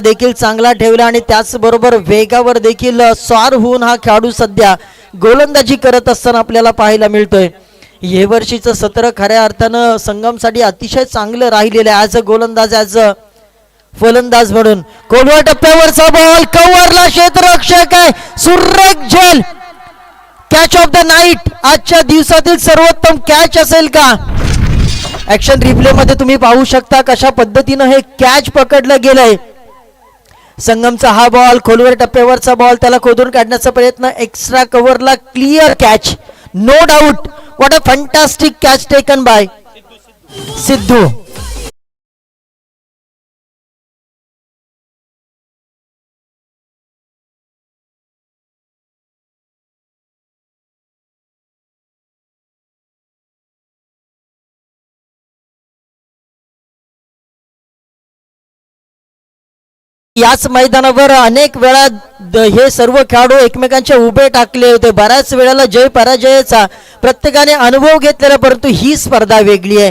देखील चांगला ठेवला आणि त्याचबरोबर वेगावर देखील स्वार होऊन हा खेळाडू सध्या गोलंदाजी करत असताना आपल्याला पाहायला मिळतोय. हे वर्षीचं सत्र खऱ्या अर्थानं संगमसाठी अतिशय चांगलं राहिलेलं आहे. ॲज अ गोलंदाज ॲज अ फलंदाज म्हणून. कोलवा टप्प्यावरचा बॉल कव्हरला क्षेत्ररक्षक आहे. सुरेख झेल. कॅच ऑफ द नाईट आजच्या दिवसातील सर्वोत्तम कॅच असेल का? ऍक्शन रिप्ले मध्ये तुम्ही पाहू शकता कशा पद्धतीनं हे कॅच पकडलं गेलंय. संगमचा हा बॉल खोलवर टप्प्यावरचा बॉल त्याला खोदून काढण्याचा प्रयत्न extra कव्हरला clear catch no doubt what a fantastic catch taken by Sidhu. याच मैदानावर अनेक वेळा द- हे सर्व खेळाडू एकमेकांचे उभे टाकले होते. बऱ्याच वेळेला जय पराजयाचा प्रत्येकाने अनुभव घेतलेला परंतु ही स्पर्धा वेगळी आहे.